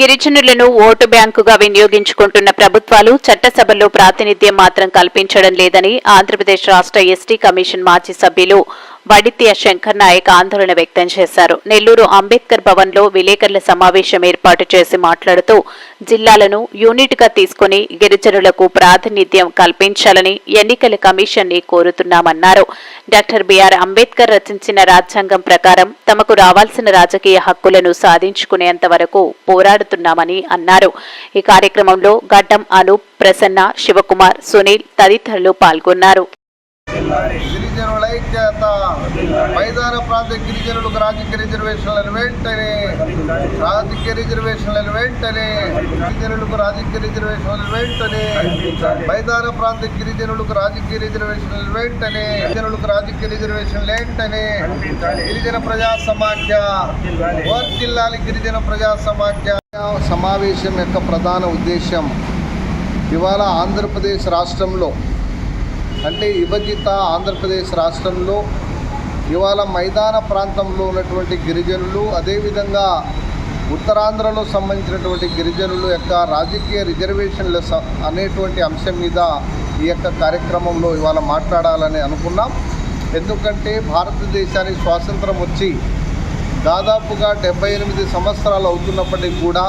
గిరిజనులను vote బ్యాంకుగా వినియోగించుకుంటున్న ప్రభుత్వాలు చట్టసభల్లో ప్రాతినిధ్యం మాత్రం కల్పించడం లేదని ఆంధ్రప్రదేశ్ రాష్ట్ర ఎస్టీ కమిషన్ మాజీ సభ్యులు వడిత్య శంకర్ నాయక్ ఆందోళన వ్యక్తం చేశారు. నెల్లూరు అంబేద్కర్ భవన్లో విలేకరుల సమావేశం ఏర్పాటు చేసి మాట్లాడుతూ జిల్లాలను యూనిట్గా తీసుకుని గిరిజనులకు ప్రాతినిధ్యం కల్పించాలని ఎన్నికల కమిషన్ని కోరుతున్నామన్నారు. డాక్టర్ బిఆర్ అంబేద్కర్ రచించిన రాజ్యాంగం ప్రకారం తమకు రావాల్సిన రాజకీయ హక్కులను సాధించుకునేంత వరకు పోరాడుతున్నామని అన్నారు. ఈ కార్యక్రమంలో గడ్డం అనూప్ ప్రసన్న శివకుమార్ సునీల్ తదితరులు పాల్గొన్నారు. మైదాన ప్రాంత గిరిజనులకు రాజకీయ రిజర్వేషన్లను వెంటనే రాజకీయ రిజర్వేషన్లను వెంటనే గిరిజనులకు రాజకీయ రిజర్వేషన్లను వెంటనే మైదాన ప్రాంత గిరిజనులకు రాజకీయ రిజర్వేషన్లు వెంటనే గిరిజనులకు రాజకీయ రిజర్వేషన్లు వెంటనే గిరిజన ప్రజా సమాఖ్య వర్తిల్లాలి గిరిజన ప్రజా సమాఖ్య సమావేశం యొక్క ప్రధాన ఉద్దేశం ఇవాళ ఆంధ్రప్రదేశ్ రాష్ట్రంలో అంటే విభజిత ఆంధ్రప్రదేశ్ రాష్ట్రంలో ఇవాళ మైదాన ప్రాంతంలో ఉన్నటువంటి గిరిజనులు అదేవిధంగా ఉత్తరాంధ్రలో సంబంధించినటువంటి గిరిజనులు యొక్క రాజకీయ రిజర్వేషన్ల స- అనేటువంటి అంశం మీద ఈ యొక్క కార్యక్రమంలో ఇవాళ మాట్లాడాలని అనుకున్నాం. ఎందుకంటే భారతదేశానికి స్వాతంత్రం వచ్చి దాదాపుగా డెబ్బై ఎనిమిది సంవత్సరాలు అవుతున్నప్పటికీ కూడా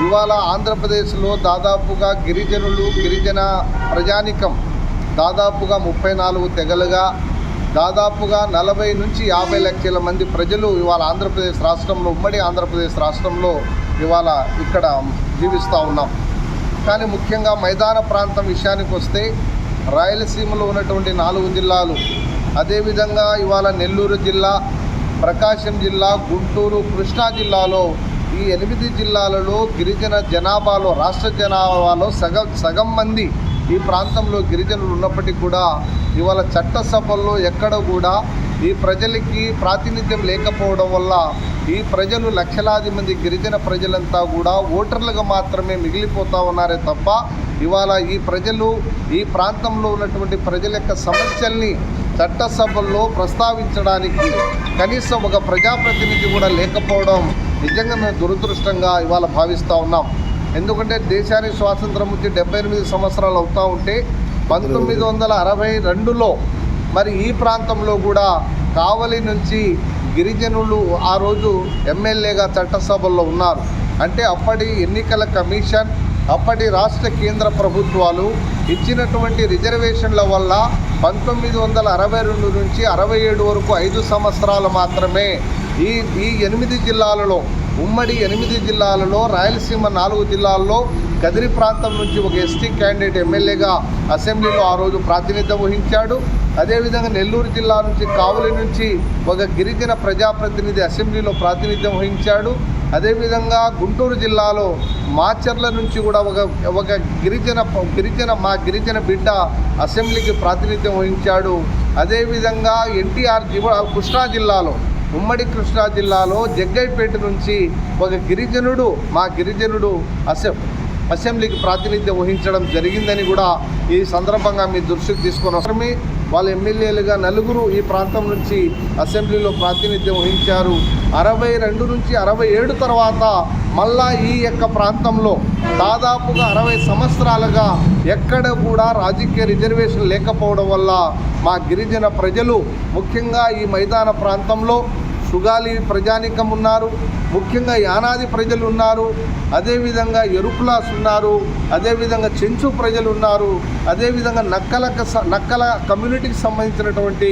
ఇవాళ ఆంధ్రప్రదేశ్లో దాదాపుగా గిరిజనులు గిరిజన ప్రజానికం దాదాపుగా ముప్పై నాలుగు తెగలుగా దాదాపుగా నలభై నుంచి యాభై లక్షల మంది ప్రజలు ఇవాళ ఆంధ్రప్రదేశ్ రాష్ట్రంలో ఉమ్మడి ఆంధ్రప్రదేశ్ రాష్ట్రంలో ఇవాళ ఇక్కడ జీవిస్తూ ఉన్నాం. కానీ ముఖ్యంగా మైదాన ప్రాంతం విషయానికి వస్తే రాయలసీమలో ఉన్నటువంటి నాలుగు జిల్లాలు. అదేవిధంగా ఇవాళ నెల్లూరు జిల్లా ప్రకాశం జిల్లా గుంటూరు కృష్ణా జిల్లాలో ఈ ఎనిమిది జిల్లాలలో గిరిజన జనాభాలో రాష్ట్ర జనాభాలో సగం సగం మంది ఈ ప్రాంతంలో గిరిజనులు ఉన్నప్పటికీ కూడా ఇవాళ చట్టసభల్లో ఎక్కడ కూడా ఈ ప్రజలకి ప్రాతినిధ్యం లేకపోవడం వల్ల ఈ ప్రజలు లక్షలాది మంది గిరిజన ప్రజలంతా కూడా ఓటర్లుగా మాత్రమే మిగిలిపోతా ఉన్నారే తప్ప ఇవాళ ఈ ప్రజలు ఈ ప్రాంతంలో ఉన్నటువంటి ప్రజల యొక్క సమస్యల్ని చట్టసభల్లో ప్రస్తావించడానికి కనీసం ఒక ప్రజాప్రతినిధి కూడా లేకపోవడం నిజంగా మేము దురదృష్టంగా ఇవాళ భావిస్తూ ఉన్నాం. ఎందుకంటే దేశానికి స్వాతంత్రం వచ్చి డెబ్బై ఎనిమిది సంవత్సరాలు అవుతూ ఉంటే పంతొమ్మిది వందల అరవై రెండులో మరి ఈ ప్రాంతంలో కూడా కావలి నుంచి గిరిజనులు ఆ రోజు ఎమ్మెల్యేగా చట్టసభల్లో ఉన్నారు. అంటే అప్పటి ఎన్నికల కమిషన్ అప్పటి రాష్ట్ర కేంద్ర ప్రభుత్వాలు ఇచ్చినటువంటి రిజర్వేషన్ల వల్ల పంతొమ్మిది వందల అరవై రెండు నుంచి అరవై ఏడు వరకు ఐదు సంవత్సరాలు మాత్రమే ఈ ఈ ఎనిమిది జిల్లాలలో ఉమ్మడి ఎనిమిది జిల్లాలలో రాయలసీమ నాలుగు జిల్లాల్లో కదిరి ప్రాంతం నుంచి ఒక ఎస్టీ క్యాండిడేట్ ఎమ్మెల్యేగా అసెంబ్లీలో ఆ రోజు ప్రాతినిధ్యం వహించాడు. అదేవిధంగా నెల్లూరు జిల్లా నుంచి కావలి నుంచి ఒక గిరిజన ప్రజాప్రతినిధి అసెంబ్లీలో ప్రాతినిధ్యం వహించాడు. అదేవిధంగా గుంటూరు జిల్లాలో మాచర్ల నుంచి కూడా ఒక ఒక గిరిజన గిరిజన మా గిరిజన బిడ్డ అసెంబ్లీకి ప్రాతినిధ్యం వహించాడు. అదేవిధంగా ఎన్టీఆర్ జిల్లా కృష్ణా జిల్లాలో ఉమ్మడి కృష్ణా జిల్లాలో జగ్గైపేట నుంచి ఒక గిరిజనుడు మా గిరిజనుడు అసెం అసెంబ్లీకి ప్రాతినిధ్యం వహించడం జరిగిందని కూడా ఈ సందర్భంగా మీ దృష్టికి తీసుకొని అవసరమే వాళ్ళ ఎమ్మెల్యేలుగా నలుగురు ఈ ప్రాంతం నుంచి అసెంబ్లీలో ప్రాతినిధ్యం వహించారు. అరవై రెండు నుంచి అరవై ఏడు తర్వాత మళ్ళా ఈ యొక్క ప్రాంతంలో దాదాపుగా అరవై సంవత్సరాలుగా ఎక్కడ కూడా రాజకీయ రిజర్వేషన్ లేకపోవడం వల్ల మా గిరిజన ప్రజలు ముఖ్యంగా ఈ మైదాన ప్రాంతంలో సుగాలి ప్రజానికం ఉన్నారు ముఖ్యంగా యానాది ప్రజలు ఉన్నారు అదేవిధంగా ఎరుకులాస్ ఉన్నారు అదేవిధంగా చెంచు ప్రజలు ఉన్నారు అదేవిధంగా నక్కల నక్కల కమ్యూనిటీకి సంబంధించినటువంటి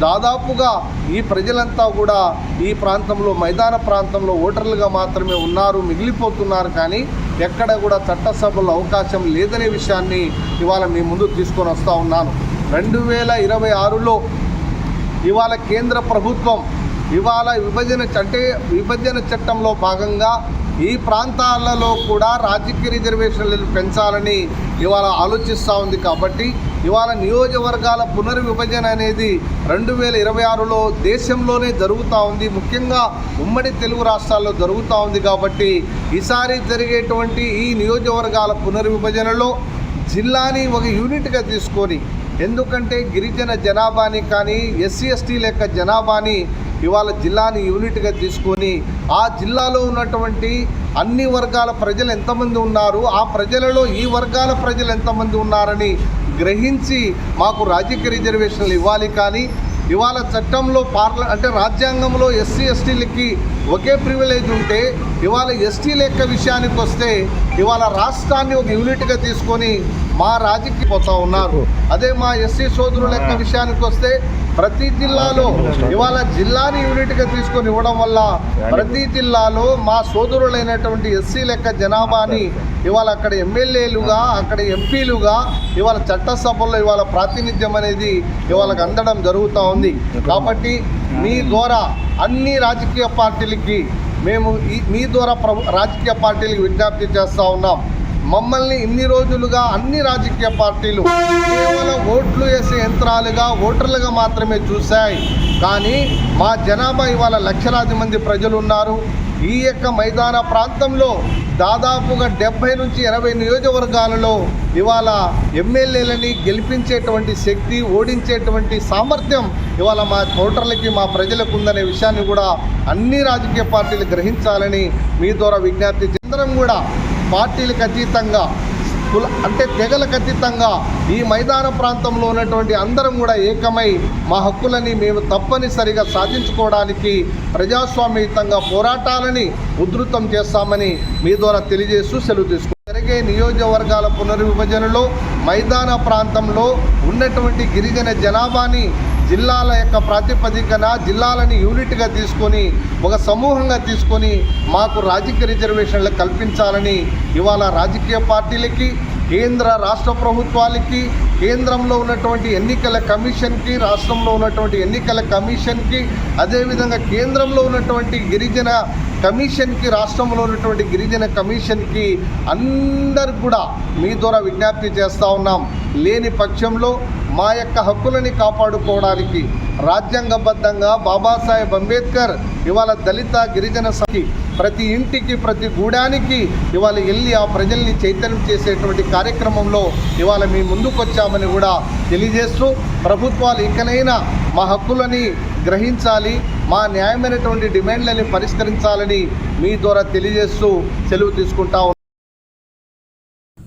దాదాపుగా ఈ ప్రజలంతా కూడా ఈ ప్రాంతంలో మైదాన ప్రాంతంలో ఓటర్లుగా మాత్రమే ఉన్నారు మిగిలిపోతున్నారు కానీ ఎక్కడ కూడా చట్టసభలో అవకాశం లేదనే విషయాన్ని ఇవాళ మీ ముందు తీసుకొని వస్తూ ఉన్నాను. రెండు వేల ఇరవై ఆరులో ఇవాళ కేంద్ర ప్రభుత్వం ఇవాళ విభజన చట్ట అంటే విభజన చట్టంలో భాగంగా ఈ ప్రాంతాలలో కూడా రాజకీయ రిజర్వేషన్లు పెంచాలని ఇవాళ ఆలోచిస్తూ ఉంది కాబట్టి ఇవాళ నియోజకవర్గాల పునర్విభజన అనేది రెండు వేల ఇరవై ఆరులో దేశంలోనే జరుగుతూ ఉంది. ముఖ్యంగా ఉమ్మడి తెలుగు రాష్ట్రాల్లో జరుగుతూ ఉంది కాబట్టి ఈసారి జరిగేటువంటి ఈ నియోజకవర్గాల పునర్విభజనలో జిల్లాని ఒక యూనిట్గా తీసుకొని ఎందుకంటే గిరిజన జనాభాని కానీ ఎస్సీ ఎస్టీ లెక్క జనాభాని ఇవాళ జిల్లాని యూనిట్గా తీసుకొని ఆ జిల్లాలో ఉన్నటువంటి అన్ని వర్గాల ప్రజలు ఎంతమంది ఉన్నారు ఆ ప్రజలలో ఈ వర్గాల ప్రజలు ఎంతమంది ఉన్నారని గ్రహించి మాకు రాజకీయ రిజర్వేషన్లు ఇవ్వాలి కానీ ఇవాళ చట్టంలో పార్ల అంటే రాజ్యాంగంలో ఎస్సీ ఎస్టీలకి ఒకే ప్రివిలేజ్ ఉంటే ఇవాళ ఎస్టీ లెక్క విషయానికి వస్తే ఇవాళ రాష్ట్రాన్ని ఒక యూనిట్గా తీసుకొని మా రాజకీయ పోతా ఉన్నారు. అదే మా ఎస్సీ సోదరుల లెక్క విషయానికి వస్తే ప్రతి జిల్లాలో ఇవాళ జిల్లాని యూనిట్గా తీసుకొని ఇవ్వడం వల్ల ప్రతి జిల్లాలో మా సోదరులైనటువంటి ఎస్సీ లెక్క జనాభాని ఇవాళ అక్కడ ఎమ్మెల్యేలుగా అక్కడ ఎంపీలుగా ఇవాళ చట్టసభల్లో ఇవాళ ప్రాతినిధ్యం అనేది ఇవాళ అందడం జరుగుతూ ఉంది. కాబట్టి మీ ద్వారా అన్ని రాజకీయ పార్టీలకి మేము ఈ మీ ద్వారా ప్రభు రాజకీయ పార్టీలకు విజ్ఞప్తి చేస్తూ ఉన్నాం. మమ్మల్ని ఇన్ని రోజులుగా అన్ని రాజకీయ పార్టీలు కేవలం ఓట్లు వేసే యంత్రాలుగా ఓటర్లుగా మాత్రమే చూశాయి. కానీ మా జనాభా ఇవాళ లక్షలాది మంది ప్రజలు ఉన్నారు ఈ యొక్క మైదాన ప్రాంతంలో దాదాపుగా డెబ్బై నుంచి ఎనభై నియోజకవర్గాలలో ఇవాళ ఎమ్మెల్యేలని గెలిపించేటువంటి శక్తి ఓడించేటువంటి సామర్థ్యం ఇవాళ మా ఓటర్లకి మా ప్రజలకు ఉందనే విషయాన్ని కూడా అన్ని రాజకీయ పార్టీలు గ్రహించాలని మీ ద్వారా విజ్ఞప్తి చేంద్రం కూడా పార్టీలకు అతీతంగా కుల అంటే తెగలకు అతీతంగా ఈ మైదాన ప్రాంతంలో ఉన్నటువంటి అందరం కూడా ఏకమై మా హక్కులని మేము తప్పనిసరిగా సాధించుకోవడానికి ప్రజాస్వామ్యయుతంగా పోరాటాలని ఉధృతం చేస్తామని మీ ద్వారా తెలియజేస్తూ సెలవు తీసుకుంటాం జరిగే నియోజకవర్గాల పునర్విభజనలో మైదాన ప్రాంతంలో ఉన్నటువంటి గిరిజన జనాభాని జిల్లాల యొక్క ప్రాతిపదికన జిల్లాలని యూనిట్గా తీసుకొని ఒక సమూహంగా తీసుకొని మాకు రాజకీయ రిజర్వేషన్లు కల్పించాలని ఇవాళ రాజకీయ పార్టీలకి కేంద్ర రాష్ట్ర ప్రభుత్వాలకి కేంద్రంలో ఉన్నటువంటి ఎన్నికల కమిషన్కి రాష్ట్రంలో ఉన్నటువంటి ఎన్నికల కమిషన్కి అదేవిధంగా కేంద్రంలో ఉన్నటువంటి గిరిజన కమిషన్కి రాష్ట్రంలో ఉన్నటువంటి గిరిజన కమిషన్కి అందరు కూడా మీ ద్వారా విజ్ఞప్తి చేస్తూ ఉన్నాం. లేని పక్షంలో మా యొక్క హక్కులని కాపాడుకోవడానికి రాజ్యాంగబద్ధంగా బాబాసాహెబ్ అంబేద్కర్ ఇవాళ దళిత గిరిజన సఖి ప్రతి ఇంటికి ప్రతి గూడానికి ఇవాళ వెళ్ళి ఆ ప్రజల్ని చైతన్యం చేసేటువంటి కార్యక్రమంలో ఇవాళ మీ ముందుకొచ్చామని కూడా తెలియజేస్తూ ప్రభుత్వాలు ఇకనైనా మా హక్కులని గ్రహించాలి మా న్యాయమైనటువంటి డిమాండ్లని పరిష్కరించాలని మీ ద్వారా తెలియజేస్తూ సెలవు తీసుకుంటా